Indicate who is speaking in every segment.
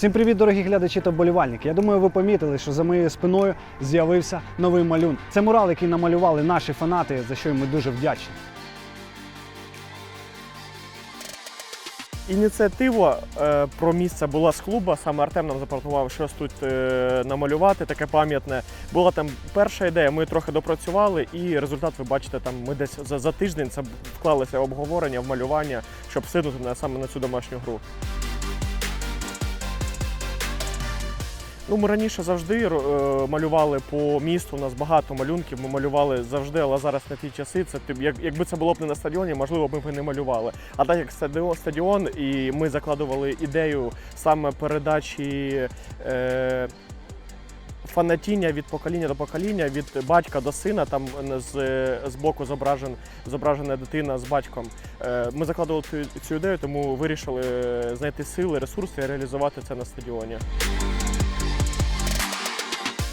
Speaker 1: Всім привіт, дорогі глядачі та вболівальники. Я думаю, ви помітили, що за моєю спиною з'явився новий малюн. Це мурал, який намалювали наші фанати, за що їм ми дуже вдячні.
Speaker 2: Ініціатива е, про місце була з клуба. Саме Артем нам запропонував щось тут е, намалювати, таке пам'ятне. Була там перша ідея, ми трохи допрацювали, і результат ви бачите, там ми десь за, за тиждень це вклалися обговорення, в малювання, щоб встигнути на саме на цю домашню гру. Ну, ми раніше завжди е, малювали по місту. У нас багато малюнків. Ми малювали завжди, але зараз на ті часи. Це як, якби це було б не на стадіоні, можливо, ми б і не малювали. А так як стадіон, стадіон і ми закладували ідею саме передачі. Е, Фанатіння від покоління до покоління, від батька до сина, там з, з боку зображен, зображена дитина з батьком. Е, Ми закладували цю, цю ідею, тому вирішили знайти сили, ресурси і реалізувати це на стадіоні.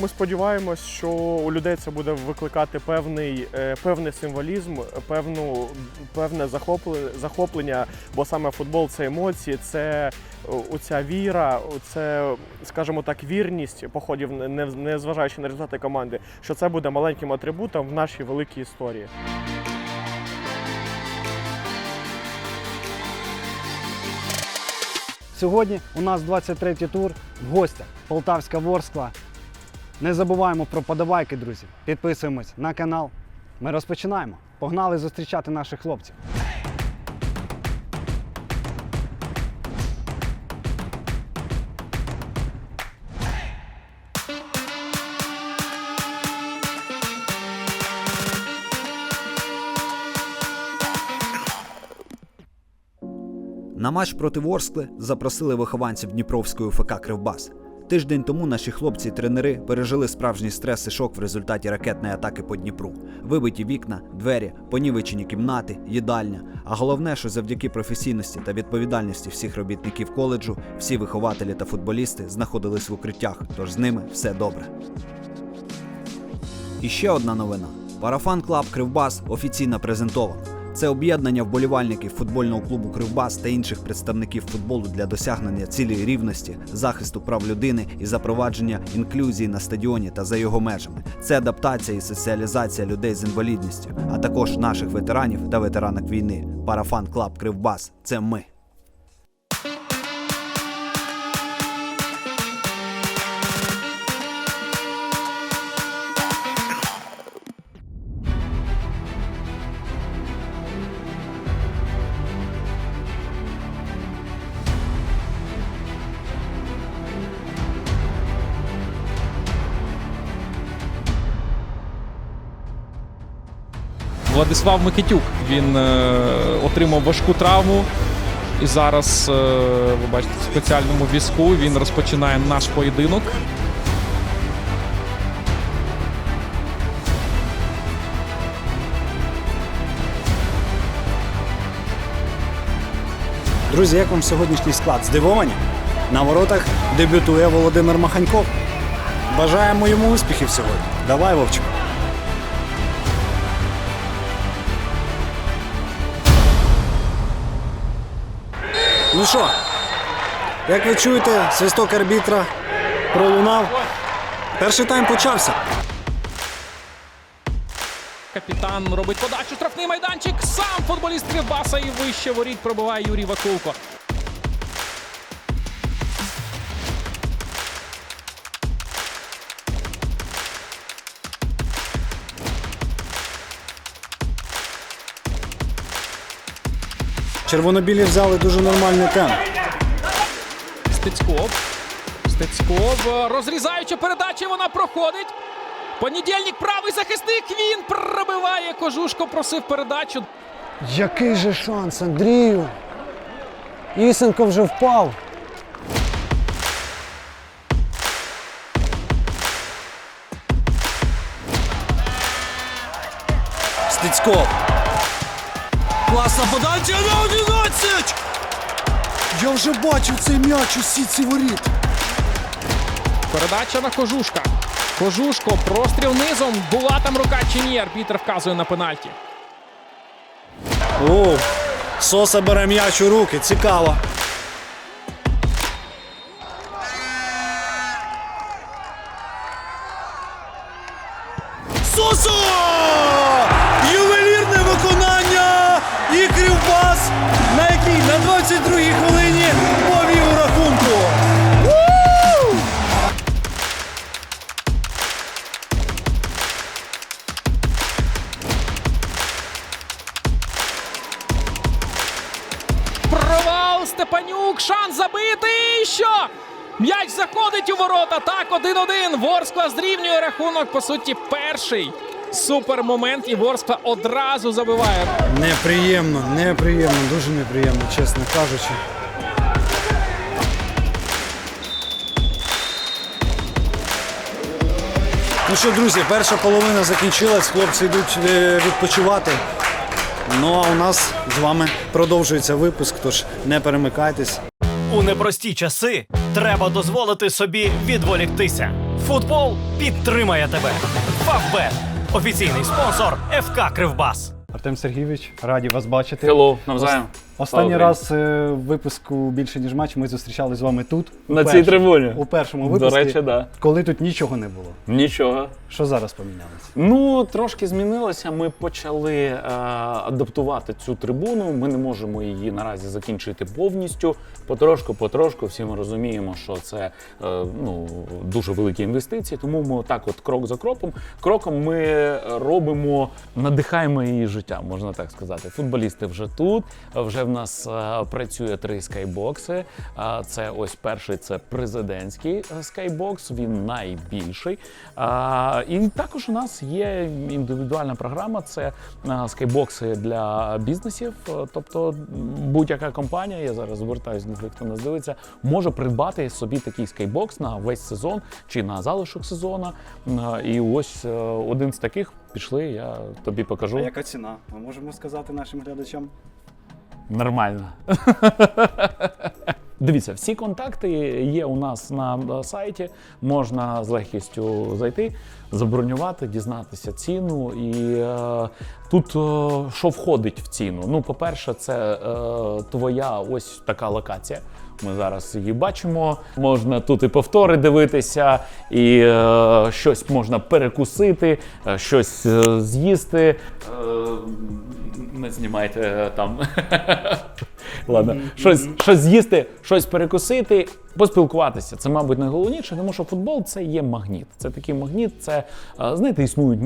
Speaker 2: Ми сподіваємось, що у людей це буде викликати певний, е, певний символізм, певну, певне захопле- захоплення, бо саме футбол це емоції, це е, оця віра, це, скажімо так, вірність походів, не зважаючи на результати команди, що це буде маленьким атрибутом в нашій великій історії.
Speaker 1: Сьогодні у нас 23-й тур в гостях Полтавська Ворскла. Не забуваємо про подавайки, друзі. Підписуємось на канал. Ми розпочинаємо. Погнали зустрічати наших хлопців.
Speaker 3: На матч проти Ворскли запросили вихованців Дніпровської ФК Кривбас. Тиждень тому наші хлопці-тренери пережили справжній стрес і шок в результаті ракетної атаки по Дніпру. Вибиті вікна, двері, понівечені кімнати, їдальня. А головне, що завдяки професійності та відповідальності всіх робітників коледжу, всі вихователі та футболісти знаходились в укриттях, тож з ними все добре. І ще одна новина: Парафан Клаб Кривбас офіційно презентовано. Це об'єднання вболівальників футбольного клубу Кривбас та інших представників футболу для досягнення цілі рівності, захисту прав людини і запровадження інклюзії на стадіоні та за його межами. Це адаптація і соціалізація людей з інвалідністю, а також наших ветеранів та ветеранок війни. Парафан Клаб Кривбас це ми.
Speaker 4: Владислав Микитюк. Він е, отримав важку травму. І зараз, е, ви бачите, в спеціальному візку він розпочинає наш поєдинок.
Speaker 1: Друзі, як вам сьогоднішній склад? Здивовані? На воротах дебютує Володимир Маханьков. Бажаємо йому успіхів сьогодні. Давай, Вовчик. Ну що, як ви чуєте, свисток арбітра пролунав. Перший тайм почався.
Speaker 4: Капітан робить подачу. Штрафний майданчик. Сам футболіст Кривбаса і вище воріт пробиває Юрій Вакулко.
Speaker 1: Червонобілі взяли дуже нормальний темп.
Speaker 4: Стецьков. Стецьков. е, Розрізаючи передачі, вона проходить. Понедільник правий захисник. Він пробиває. Кожушко просив передачу.
Speaker 1: Який же шанс, Андрію? Ісенко вже впав.
Speaker 5: Стецьков. Класна подача на 11!
Speaker 1: Я вже бачив цей м'яч у сітці воріт.
Speaker 4: Передача на кожушка. Кожушко, простріл низом. Була там рука чи ні. Арбітр вказує на пенальті.
Speaker 1: О, Соса бере м'яч у руки. Цікаво.
Speaker 4: Соса! Степанюк, шанс забити. І Що? М'яч заходить у ворота. Так, 1-1. Ворскла зрівнює рахунок. По суті, перший супермомент. І Ворскла одразу забиває.
Speaker 1: Неприємно, неприємно, дуже неприємно, чесно кажучи.
Speaker 3: Ну що, друзі, перша половина закінчилась, хлопці йдуть е, відпочивати. Ну а у нас з вами продовжується випуск, тож не перемикайтесь.
Speaker 6: У непрості часи треба дозволити собі відволіктися. Футбол підтримає тебе. Фавбет офіційний спонсор ФК Кривбас.
Speaker 1: Артем Сергійович, раді вас бачити.
Speaker 7: Хеллоу, навзаєм.
Speaker 1: Останній
Speaker 7: Слава
Speaker 1: раз е, в випуску більше ніж матч ми зустрічались з вами тут.
Speaker 7: На
Speaker 1: уперше.
Speaker 7: цій трибуні.
Speaker 1: У першому
Speaker 7: До
Speaker 1: випуску.
Speaker 7: речі, да.
Speaker 1: Коли тут нічого не було.
Speaker 7: Нічого.
Speaker 1: Що зараз помінялося?
Speaker 7: Ну, трошки змінилося. Ми почали е, адаптувати цю трибуну. Ми не можемо її наразі закінчити повністю. Потрошку, потрошку, всі ми розуміємо, що це е, ну, дуже великі інвестиції. Тому ми так, от крок за кроком, кроком ми робимо, надихаємо її життя, можна так сказати. Футболісти вже тут. Вже в нас е, працює три скайбокси. Це ось перший це президентський е, скайбокс. Він найбільший. І також у нас є індивідуальна програма. Це е, скайбокси для бізнесів. Тобто будь-яка компанія, я зараз звертаюся до тих, хто нас дивиться, може придбати собі такий скайбокс на весь сезон чи на залишок сезону. Е, І ось один з таких пішли. Я тобі покажу.
Speaker 1: А яка ціна? Ми можемо сказати нашим глядачам?
Speaker 7: Нормально. Дивіться, всі контакти є у нас на сайті. Можна з легкістю зайти, забронювати, дізнатися ціну. І е, тут е, що входить в ціну? Ну, по-перше, це е, твоя ось така локація. Ми зараз її бачимо. Можна тут і повтори дивитися, і е, щось можна перекусити, е, щось е, з'їсти. Е, не знімайте е, там. Ладно, щось, щось з'їсти, щось перекусити, поспілкуватися. Це, мабуть, найголовніше, тому що футбол це є магніт. Це такий магніт. Це е, знаєте, існують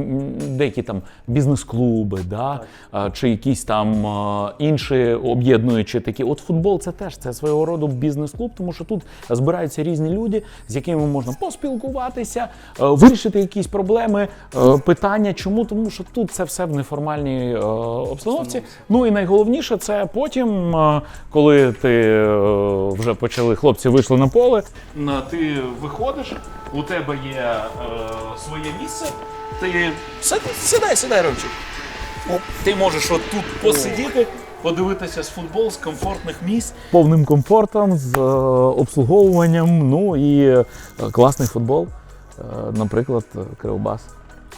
Speaker 7: деякі там бізнес-клуби, да? е, чи якісь там е, інші об'єднуючі такі. От футбол це теж це свого роду бізнес-клуб, тому що тут збираються різні люди, з якими можна поспілкуватися, вирішити якісь проблеми, питання. Чому? Тому що тут це все в неформальній обстановці. Ну і найголовніше це потім, коли ти вже почали, хлопці вийшли на поле. Ти виходиш, у тебе є е, своє місце. Ти сидай, сідай, сідай, Ромчик. Ти можеш от тут посидіти, подивитися з футбол з комфортних місць. Повним комфортом, з е, обслуговуванням. Ну і е, класний футбол. Е, наприклад, Кривбас.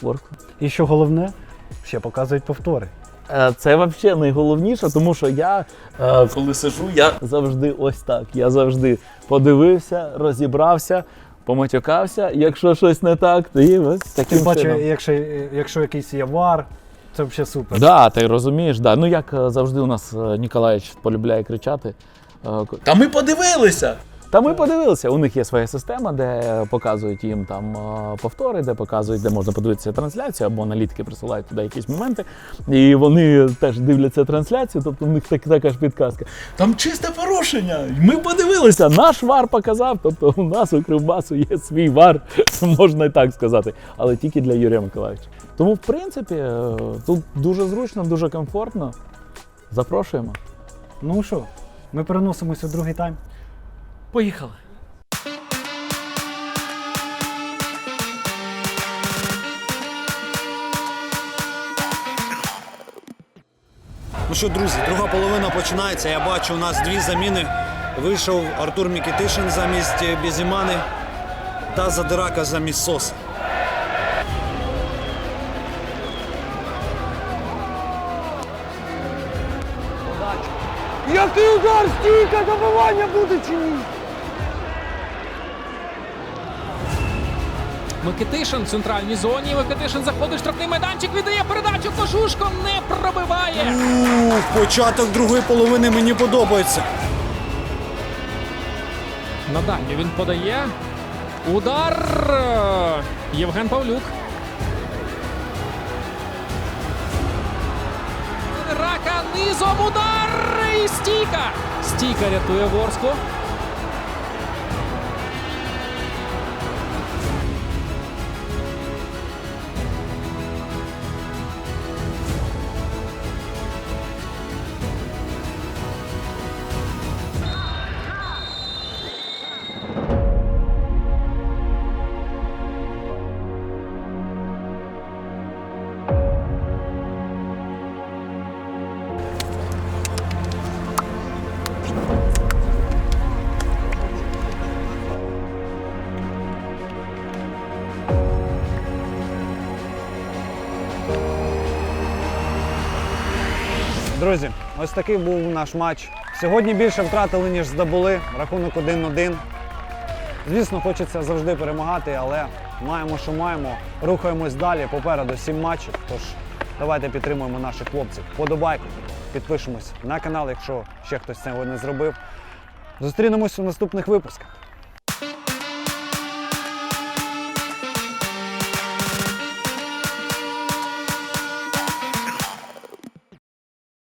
Speaker 7: Ворскла.
Speaker 1: І що головне, ще показують повтори.
Speaker 7: Е, Це взагалі найголовніше, тому що я е, коли сижу, я завжди ось так. Я завжди подивився, розібрався, поматюкався. Якщо щось не так, то і ось таким
Speaker 1: Тим паче, якщо, якщо якийсь є вар, це взагалі супер.
Speaker 7: Да, ти розумієш, да. Ну як е, завжди у нас е, Ніколаєвич полюбляє кричати. е, Та ми подивилися! Та ми подивилися. У них є своя система, де показують їм там е, повтори, де показують, де можна подивитися трансляцію, або аналітики присилають туди якісь моменти. І вони теж дивляться трансляцію, тобто в них так, така ж підказка. Там чисте порушення. Ми подивилися, наш вар показав. Тобто у нас у Кривбасу є свій вар, можна і так сказати, але тільки для Юрія Миколаївича. Тому, в принципі, е, тут дуже зручно, дуже комфортно. Запрошуємо.
Speaker 1: Ну що, ми переносимося у другий тайм.
Speaker 7: Поїхали.
Speaker 3: Ну що, друзі, друга половина починається. Я бачу, у нас дві заміни. Вийшов Артур Мікітишин замість е, Бізімани та Задирака замість Соса.
Speaker 1: Який удар стійка добивання буде чи ні?
Speaker 4: Микитишин в центральній зоні. Микитишин заходить в штрафний майданчик, віддає передачу. Кожушко не пробиває.
Speaker 5: Ух, початок другої половини мені подобається.
Speaker 4: На дальню він подає. Удар. Євген Павлюк. Рака низом удар. І стійка. Стійка рятує Ворсклу.
Speaker 1: Ось такий був наш матч. Сьогодні більше втратили, ніж здобули. Рахунок 1-1. Звісно, хочеться завжди перемагати, але маємо, що маємо. Рухаємось далі. Попереду сім матчів. Тож давайте підтримуємо наших хлопців. Подобайку, підпишемось на канал, якщо ще хтось цього не зробив. Зустрінемось у наступних випусках.